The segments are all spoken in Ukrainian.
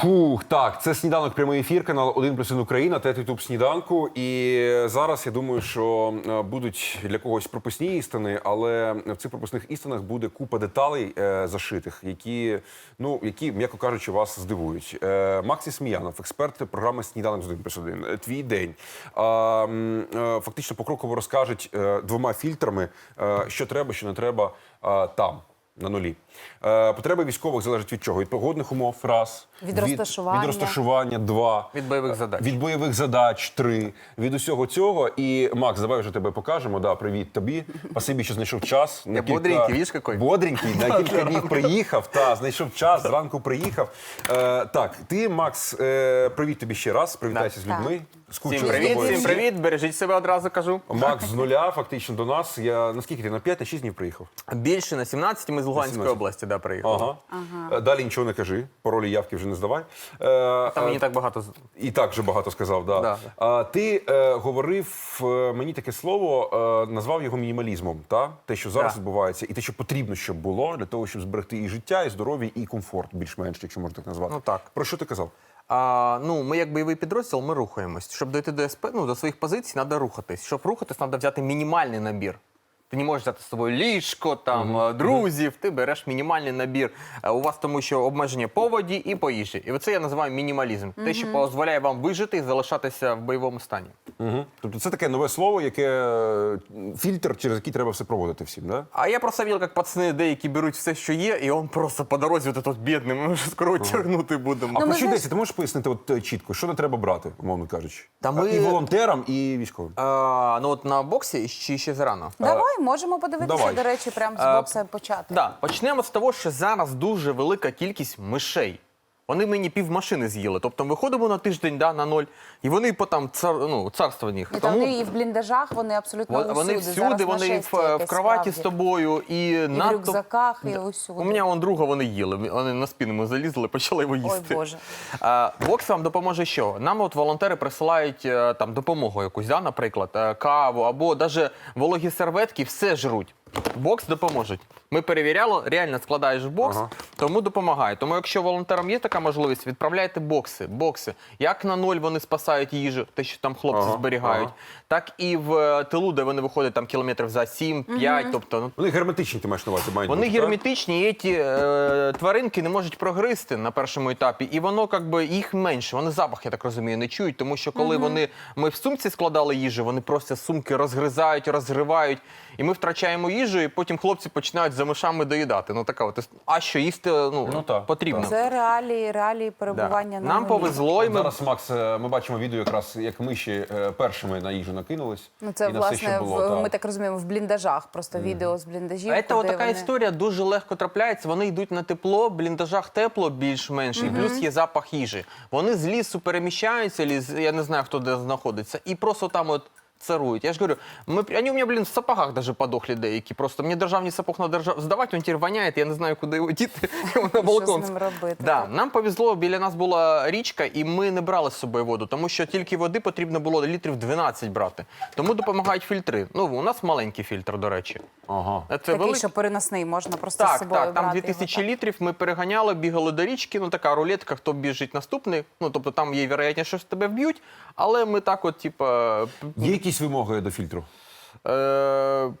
Фух, так, це сніданок прямий ефір, канал 1 плюс 1 Україна, тет Ютуб сніданку. І зараз я думаю, що е, будуть для когось прописні істини, але в цих прописних істинах буде купа деталей е, зашитих, які, ну, які, м'яко кажучи, вас здивують. Е, Максі Сміянов, експерт програми Сніданок з 1 плюс 1. Е, Твій день. М, е, фактично покроково розкажуть е, двома фільтрами, е, що треба, що не треба е, там. На нулі. Е, потреби військових залежать від чого? Від погодних умов раз. Від розташування. Від розташування два. Від бойових задач. Від бойових задач три. Від усього цього. І Макс, давай вже тебе покажемо. Да, привіт тобі. Спасибі, що знайшов час. На Я бодренький, видиш, какой? Бодренький, на кілька днів приїхав. Та, знайшов час, зранку приїхав. Е, так, ти, Макс, е, привіт тобі ще раз. Привітайся з людьми. Скучили Всім привіт, тобою всім привіт, бережіть себе одразу кажу. Макс з нуля, фактично до нас. Я наскільки ти на 5 на 6 днів приїхав? Більше на 17 ми з Луганської області да, приїхали. Ага. Е, Далі нічого не кажи. Паролі явки вже не здавай. Е, Там е, мені так багато. І так вже багато сказав. Да. Да. А, ти е, говорив е, мені таке слово, е, назвав його мінімалізмом. Та? Те, що зараз Да. відбувається, і те, що потрібно, щоб було для того, щоб зберегти і життя, і здоров'я, і комфорт, більш-менш, якщо можна так назвати. Ну, так. Про що ти казав? А, ну, ми як бойовий підрозділ, ми рухаємось. Щоб дойти до СП, ну, до своїх позицій, треба рухатись. Щоб рухатись, треба взяти мінімальний набір. Ти не можеш взяти з собою ліжко, там, е, друзів, ти береш мінімальний набір. Е, У вас тому, що обмеження по воді і по їжі. І це я називаю мінімалізм. Те, що дозволяє вам вижити і залишатися в бойовому стані. Угу. Тобто це таке нове слово, яке е, фільтр, через який треба все проводити всім, да? А я просто видел, як пацани деякі беруть все, що є, і он просто по дорозі, от бідний, ми вже скоро тягнути будемо. А Ну, про що йдеться? Ти можеш пояснити от, чітко, що не треба брати, умовно кажучи? Та ми- І волонтерам, і військовим. А, ну от на боксі чи ще зарано? Давай, можемо подивитися, давай. до речі, прямо з А, бокса почати. Да, почнемо з того, що зараз дуже велика кількість мишей. Вони мені пів машини з'їли. Тобто ми виходимо на тиждень да, на ноль, і вони по там цар, ну, царство в них. І там вони і в бліндажах, вони абсолютно Вон- вони всюди, вони в, в якесь кроваті з тобою, і, І в надто... рюкзаках, і усюди. У мене он друга вони їли. Вони на спину ми залізли, почали його їсти. Ой, Боже. А, Бокс вам допоможе що? Нам от волонтери присилають е, там допомогу якусь, да, наприклад, е, каву або навіть вологі серветки, все жруть. Бокс допоможе. Ми перевіряли, реально складаєш в бокс, Ага. тому допомагає. Тому якщо волонтерам є така можливість, відправляйте бокси. Бокси. Як на ноль вони спасають їжу, те, що там хлопці Ага, зберігають, ага. так і в е, тилу, де вони виходять там кілометрів за 7-5, тобто ну, Вони герметичні, ти маєш на увазі, мають вони бути, так? герметичні, і ці е, тваринки не можуть прогризти на першому етапі, і воно якби їх менше. Вони запах, я так розумію, не чують, тому що коли вони ми в сумці складали їжу, вони просто сумки розгризають, розривають, і ми втрачаємо їжу, і потім хлопці починають за мишами доїдати. Ну така от а що їсти ну, Ну, так, потрібно. Це реалії, реалії Да. перебування на Нам нулі. повезло, і ми Зараз, Макс, е, ми бачимо відео, якраз як миші е, першими на їжу накинулись. Ну, це, і на все, власне, що було, в, так. ми так розуміємо, в бліндажах. Просто відео з бліндажів. Це куди така вони... історія дуже легко трапляється. Вони йдуть на тепло, в бліндажах тепло більш-менш, і плюс є запах їжі. Вони з лісу переміщаються, ліс, я не знаю, хто де знаходиться, і просто там от. Царують. Я ж говорю, ми, вони у мене, блін, в сапогах даже подохли деякі. Просто мені державний сапог на держав здавати, він тепер воняє, я не знаю, куди його діти. на балкон. з ним робити, Да, нам повезло, біля нас була річка, і ми не брали з собою воду, тому що тільки води потрібно було літрів 12 брати. Тому допомагають фільтри. Ну, у нас маленький фільтр, до речі. Ага. Це Такий, великий. що переносний, можна просто з Так, собою так, там брати 2000 його, літрів. Ми переганяли, бігали до річки. Ну така рулетка, хто біжить наступний. Ну тобто там є вероятність, що тебе вб'ють. Але ми так, от, типа, Є якісь вимоги до фільтру? е,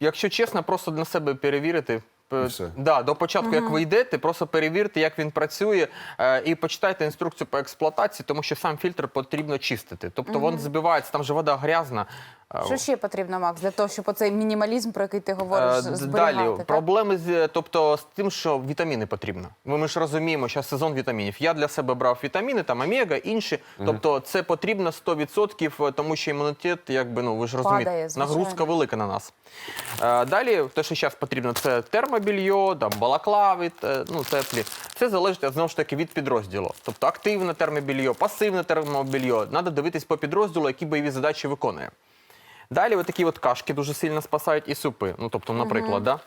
якщо чесно, просто для себе перевірити. Все. Да, до початку, як ви йдете, просто перевірте, як він працює, е, і почитайте інструкцію по експлуатації, тому що сам фільтр потрібно чистити. Тобто він збивається, там же вода грязна. Е, Що ще потрібно, Макс, для того, щоб оцей мінімалізм, про який ти Е, говориш, д- зберігати? Далі так? проблеми з тобто з тим, що вітаміни потрібно. Ми, ми ж розуміємо, що сезон вітамінів. Я для себе брав вітаміни, там омега, інші. Тобто це потрібно 100%, е, тому що імунітет, якби ну ви ж розумієте, Падає, нагрузка велика на нас. Е, Далі, те, що зараз потрібно, це термобільйо, там балаклави, ну теплі. Це залежить знову ж таки від підрозділу. Тобто активне термобільйо, пасивне термобільйо. Треба дивитись по підрозділу, які бойові задачі виконує. Далі от такі от кашки дуже сильно спасають і супи. Ну, тобто, наприклад, да?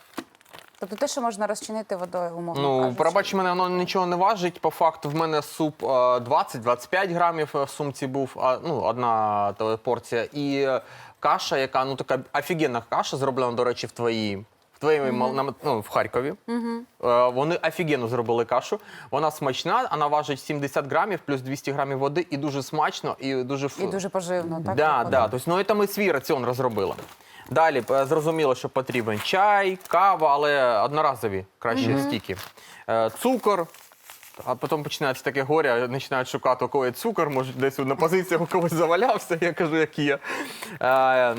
Тобто те, що можна розчинити водою, умовно Ну, кажучи. пробач мене, воно нічого не важить. По факту, в мене суп е, 20-25 грамів е, в сумці був, а, ну, одна та, порція. І е, каша, яка ну така офігенна каша, зроблена, до речі, в твоїй. Твоїй мал- ну, в Харкові. Е, вони офігенно зробили кашу. Вона смачна, вона важить 70 грамів плюс 200 грамів води, і дуже смачно, і дуже І дуже поживно, так? Да, виходить? да. Тобто, ну, це ми свій раціон розробили. Далі е, зрозуміло, що потрібен чай, кава, але одноразові краще стільки. Е, Цукор. А потім починається таке горе, починають шукати, у кого є цукор, може десь на позиціях у когось завалявся, я кажу, як є. Е,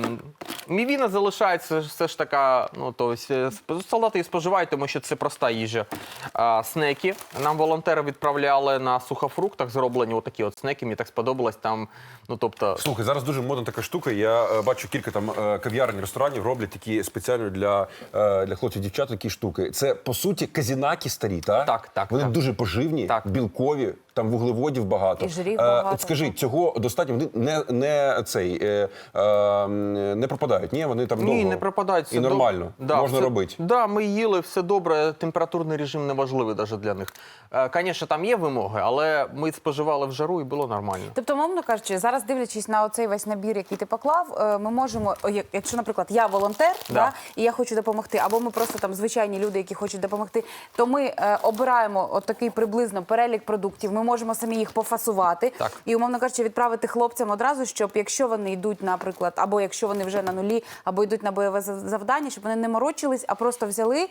мівіна залишається все ж така, ну то есть, е, солдати її споживають, тому що це проста їжа. А, снеки. Нам волонтери відправляли на сухофруктах зроблені отакі от снеки, мені так сподобалось там. Ну тобто, Слухай, зараз дуже модна така штука. Я е, бачу кілька там е, кав'ярень, ресторанів роблять такі спеціально для, е, для хлопців дівчат такі штуки. Це по суті казінаки старі, та? Так, так, Вони так. дуже поживні, Так. білкові, там вуглеводів багато. І жирів Е, багато, От скажи, цього достатньо вони не, не цей е, е, не пропадають. Ні, вони там Ні, не пропадають. і нормально. доб- Да, Можна все- робити. Да, ми їли, все добре. Температурний режим не важливий навіть для них. Звісно, там є вимоги, але ми споживали в жару і було нормально. Тобто, мовно кажучи, зараз дивлячись на оцей весь набір, який ти поклав, е, ми можемо, якщо, наприклад, я волонтер, да. Да. і я хочу допомогти, або ми просто там звичайні люди, які хочуть допомогти, то ми е, обираємо от такий приблизно перелік продуктів. Ми можемо самі їх пофасувати Так. і, умовно кажучи, відправити хлопцям одразу, щоб якщо вони йдуть, наприклад, або якщо вони вже на нулі, або йдуть на бойове за- завдання, щоб вони не морочились, а просто взяли,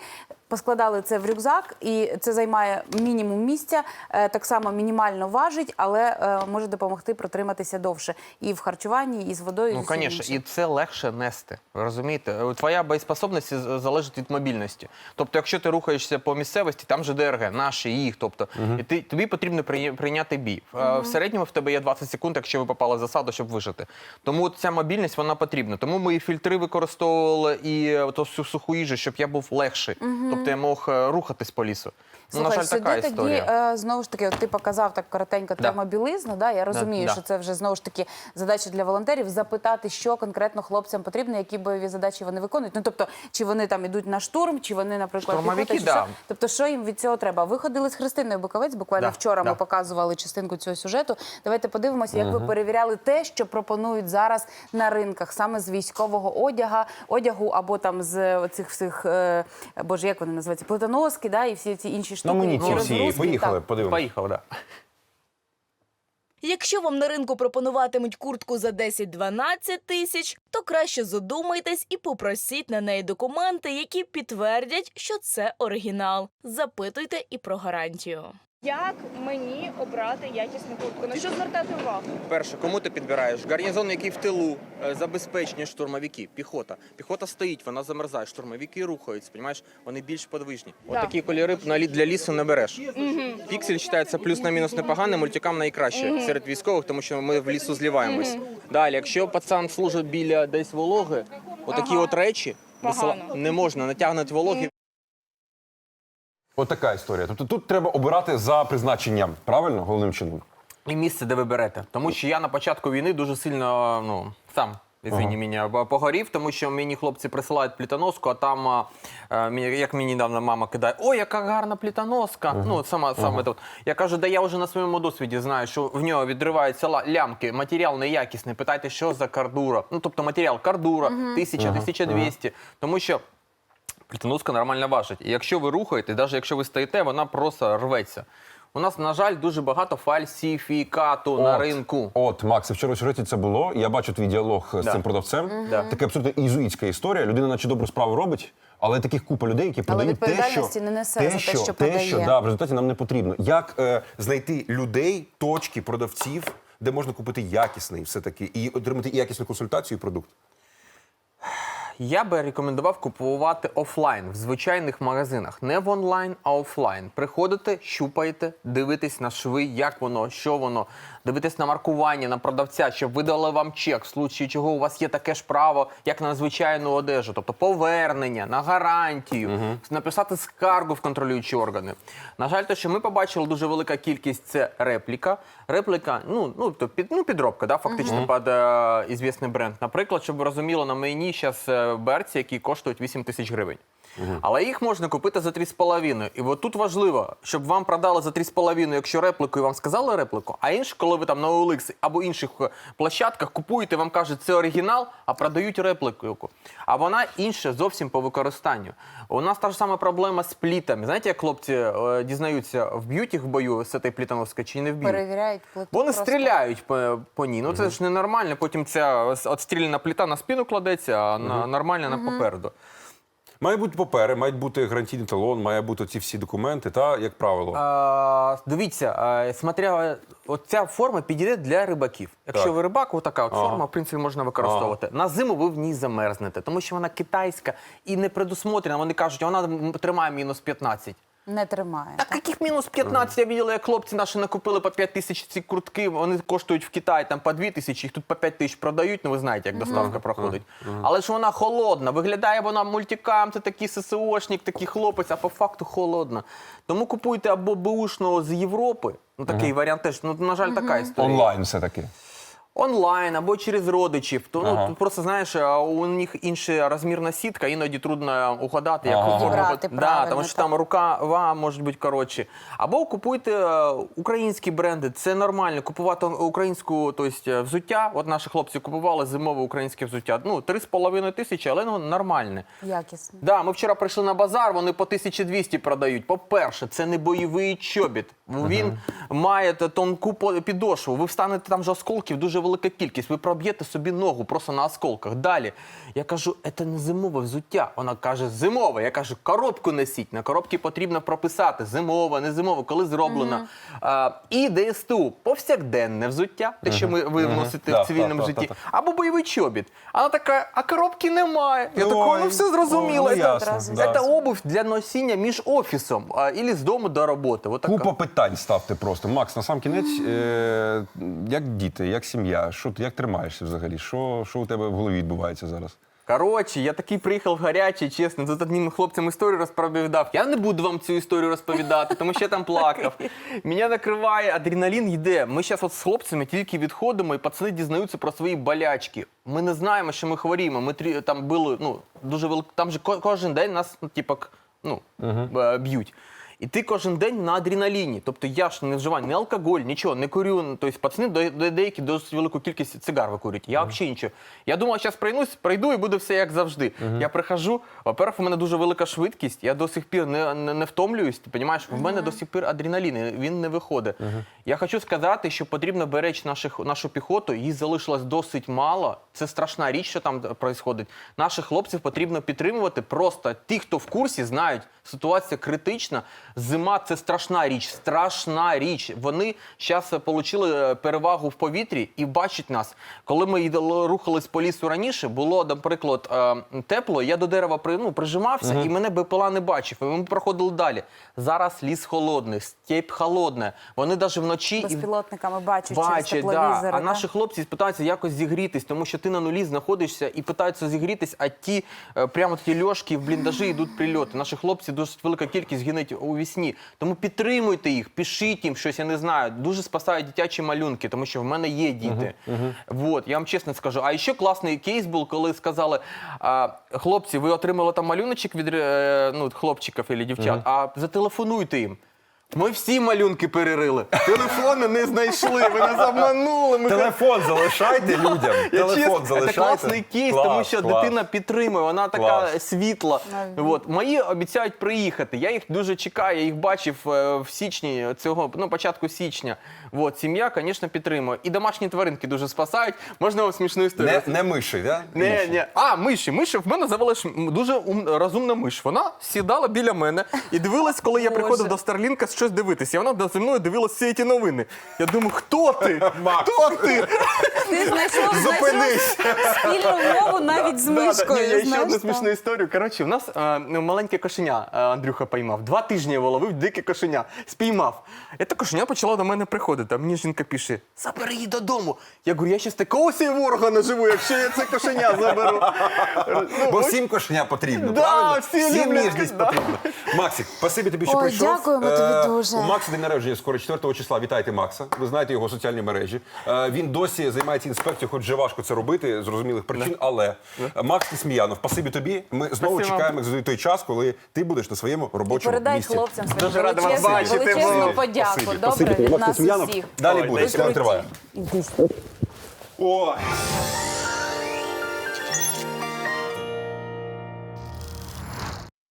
поскладали це в рюкзак, і це займає мінімум місця, е, так само мінімально важить, але е, може допомогти протриматися довше і в харчуванні, і з водою. Ну, звісно, і це легше нести. Ви розумієте? Е, Твоя боєспособність залежить від мобільності. Тобто, якщо ти рухаєшся по місцевості, там же ДРГ, наші, їх. Тобто, і ти, тобі потрібно прийняти бій. Е, В середньому в тебе є 20 секунд, якщо ви попали в засаду, щоб вижити. Тому ця мобільність вона потрібна. Тому ми і фільтри використовували, і е, ото всю суху їжу, щоб я був легший. Тобто я мог е, рухатись по лісу. ну, на Слухай, жаль, така сюди тоді історія. е, знову ж таки, от ти показав так коротенько Да. термобілизну. Да? Я розумію, да. що це вже знову ж таки задача для волонтерів запитати, що конкретно хлопцям потрібно, які бойові задачі вони виконують. Ну тобто, чи вони там ідуть на штурм, чи вони, наприклад, Штурмовики, піхота, чи да. Тобто, що їм від цього треба? Ви ходили з Христиною Буковець. Буквально Да, вчора ми показували частинку цього сюжету. Давайте подивимося, як ви перевіряли те, що пропонують зараз на ринках, саме з військового одяга, одягу або там з оцих всіх, е, боже, як вони називаються, плитоноски, да, і всі ці інші штуки. Ну мені ці всі розгрузки, поїхали, так. подивимося. Поїхав, так. Да. Якщо вам на ринку пропонуватимуть куртку за 10-12 тисяч, то краще задумайтесь і попросіть на неї документи, які підтвердять, що це оригінал. Запитуйте і про гарантію. Як мені обрати якісну куртку? На що звертати увагу? Перше, кому ти підбираєш? Гарнізон, який в тилу, е, забезпечені штурмовики, піхота. Піхота стоїть, вона замерзає, штурмовики рухаються, понімаєш? Вони більш подвижні. От Так. такі кольори для лісу не береш. Піксель вважається плюс на мінус непоганий, мультикам найкраще серед військових, тому що ми в лісу зливаємось. Далі, якщо пацан служить біля десь вологи, отакі Ага. от речі висила- не можна натягнути вологи. От така історія. Тобто тут треба обирати за призначенням, правильно, головним чином. І місце, де ви берете. Тому що я на початку війни дуже сильно ну, сам. Извини мене, погорів, тому що мені хлопці присилають плітоноску, а там, а, е, як мені недавно мама кидає, ой, яка гарна плітоноска. Ну, от сама, саме тут. Я кажу, да я вже на своєму досвіді знаю, що в нього відриваються лямки, матеріал неякісний. Питайте, що за кардура. Ну, тобто матеріал кардура, 1000, 1200. Тому що плітоноска нормально важить. І якщо ви рухаєте, навіть якщо ви стоїте, вона просто рветься. У нас, на жаль, дуже багато фальсифікату на ринку. От, Макс, вчора в сюжеті це було. Я бачу твій діалог з Да. цим продавцем. Да. Така абсолютно ізуїтська історія. Людина, наче добру справу робить, але таких купа людей, які продають те, що відповідальності не несе те, за те, що, що те, що да, в результаті нам не потрібно. Як е, знайти людей, точки, продавців, де можна купити якісний все таки і отримати якісну консультацію і продукт. Я би рекомендував купувати офлайн в звичайних магазинах, не в онлайн, а офлайн. Приходите, щупаєте, дивитесь на шви, як воно, що воно, дивитесь на маркування, на продавця, щоб видали вам чек, в случаї чого у вас є таке ж право, як на звичайну одежу, тобто повернення, на гарантію, написати скаргу в контролюючі органи. На жаль, те, що ми побачили дуже велика кількість це репліка. Репліка, ну, ну, то під, ну підробка, да, фактично під е, ізвісний бренд. Наприклад, щоб ви розуміли, на мені зараз берці, які коштують 8 тисяч гривень. Але їх можна купити за 3,5. І от тут важливо, щоб вам продали за 3,5, якщо репліку і вам сказали репліку, а інше, коли ви там на OLX або інших е, площадках купуєте, вам кажуть, це оригінал, а продають репліку. А вона інша зовсім по використанню. У нас та ж сама проблема з плітами. Знаєте, як хлопці е, дізнаються, вб'ють їх в бою з цієї плітановської чи не вб'ють? Перевіряють плиту. Вони просто. стріляють по, по ній. Ну це ж ненормально. Потім ця отстріляна плита на спину кладеться, а на нормальна на попереду. Мають бути папери, мають бути гарантійний талон, має бути ці всі документи, та як правило. А, дивіться, а, смотря, от ця форма підійде для рибаків. Якщо Так. ви рибак, отака от Ага. форма, в принципі, можна використовувати. На зиму ви в ній замерзнете, тому що вона китайська і не предусмотрена. Вони кажуть, вона м, тримає мінус 15. Не тримає. Так яких мінус 15? Я бачила, як хлопці наші накупили по 5 тисяч ці куртки. Вони коштують в Китаї там по 2 тисячі, їх тут по 5 тисяч продають. Ну ви знаєте, як доставка проходить. Але ж вона холодна. Виглядає вона мультикам, це такий ССОшник, такий хлопець, а по факту холодна. Тому купуйте або беушного з Європи. Ну такий варіант теж. Ну на жаль, така історія. Онлайн все-таки. Онлайн або через родичів. То ну, тут просто знаєш, у них інша розмірна сітка, іноді трудно угадати, як Ага. Підібрати да, тому що так. там рукава можуть бути коротші. Або купуйте е, українські бренди. Це нормально. Купувати українську, тобто взуття. От наші хлопці купували зимове українське взуття. Ну, 3,5 тисячі, але ну нормальне. Якісно. Да, ми вчора прийшли на базар, вони по 1200 продають. По-перше, це не бойовий чобіт. Він має тонку по- підошву. Ви встанете там же осколків, дуже велика кількість. Ви проб'єте собі ногу просто на осколках. Далі. Я кажу, це не зимове взуття. Вона каже, зимове. Я кажу, коробку несіть. На коробці потрібно прописати зимове, не зимове, коли зроблено. А, і ДСТУ повсякденне взуття, те, що ми, ви вносите Да, в цивільному та, та, житті, та, або бойовий чобіт. А Вона така, а коробки немає. Я Ой, такий, ну все зрозуміло. ну, Це- ясно, це да. обувь для носіння між офісом а, і з дому до роботи. Вот така. Купа питань ставте просто. Макс, на сам кінець, е, як діти, як сім'я, що ти як тримаєшся взагалі? Що, що у тебе в голові відбувається зараз? Коротше, я такий приїхав гарячий, чесно, тут одним хлопцям історію розповідав. Я не буду вам цю історію розповідати, тому що я там плакав. Мене накриває, адреналін йде. Ми зараз от з хлопцями тільки відходимо, і пацани дізнаються про свої болячки. Ми не знаємо, що ми хворіємо. Ми трі- там були, ну, дуже велик... Там же ко- кожен день нас, ну, типу, к- ну, е, б'ють. І ти кожен день на адреналіні. Тобто я ж не вживаю ні алкоголь, нічого, не курю. Тобто пацани де- де- деякі досить велику кількість цигар викурюють. Я взагалі нічого. Я думав, зараз пройнусь, пройду і буде все як завжди. Я прихожу. Во-первых, у мене дуже велика швидкість. Я до сих пір не, не, не втомлююсь. Ти розумієш, в мене до сих пір адреналін, він не виходить. Я хочу сказати, що потрібно беречь наших, нашу піхоту. Її залишилось досить мало. Це страшна річ, що там відбувається. Наших хлопців потрібно підтримувати. Просто ті, хто в курсі, знають, ситуація критична. Зима це страшна річ. Страшна річ. Вони зараз отримали перевагу в повітрі і бачать нас. Коли ми рухались по лісу раніше, було, наприклад, е, тепло. Я до дерева ну, прижимався, і мене БПЛА не бачив. І ми проходили далі. Зараз ліс холодний, степь холодна. Вони навіть вночі і Безпілотниками бачать, через Бачать, да. А наші хлопці питаються якось зігрітись, тому що ти на нулі знаходишся і питаються зігрітись, а ті е, прямо такі льошки в бліндажі йдуть прильоти. Наші хлопці досить велика кількість гинуть у вісні. Тому підтримуйте їх, пишіть їм щось, я не знаю. Дуже спасають дитячі малюнки, тому що в мене є діти. От я вам чесно скажу. А ще класний кейс був, коли сказали: а, хлопці, ви отримали там малюночок від е, ну, хлопчиків і дівчат, а зателефонуйте їм. Ми всі малюнки перерили. Телефони не знайшли. Ви нас обманули. Ми Телефон залишайте людям. я Телефон чесно, залишайте. Це класний кейс, Клас, тому що клас. дитина підтримує, вона така Клас. світла. Навіть. От. Мої обіцяють приїхати. Я їх дуже чекаю. Я їх бачив е, в січні цього, ну, початку січня. От. Сім'я, звісно, підтримує. І домашні тваринки дуже спасають. Можна вам смішну історію? Не, не миші, да? Не, не. А, миші. Миші. В мене завели ж м, дуже ум, розумна миш. Вона сідала біля мене і дивилась, коли я Боже. приходив до Старлінка щось дивитися. І вона зі мною дивилась всі ці новини. Я думаю, хто ти? Макс. Хто ти? Ти знайшов, Зупинись. знайшов спільну мову навіть з мишкою. Ні, я ще знаєш, одну там. смішну історію. Коротше, у нас е, ну, маленьке кошеня е, Андрюха поймав. Два тижні його ловив, дике кошеня. Спіймав. І те кошеня почало до мене приходити. А мені жінка пише: забери її додому. Я говорю, я ще з такого сі ворога наживу, якщо я це кошеня заберу. Ну, Бо ось- всім кошеня потрібно, Да, правильно? всі люблять, ніжність да. потрібно. Максик, спасибі тобі, що Ой, прийшов. дякуємо тобі Е, Дуже. У Макса день народження скоро 4 числа. Вітайте Макса. Ви знаєте його соціальні мережі. Е, Він досі займається інспекцією, хоч вже важко це робити з зрозумілих причин. Але е, Макс Несміянов, спасибі тобі. Ми знову Спасибо. чекаємо як завжди той час, коли ти будеш на своєму І робочому передай місці. хлопцям свою Дуже радий вас величезну, бачити, величезну подяку. Спасибі. Добре, Спасибі. від Макс нас Несміянов. усіх. Далі Ой, буде. дайте Сніданок триває. Ой.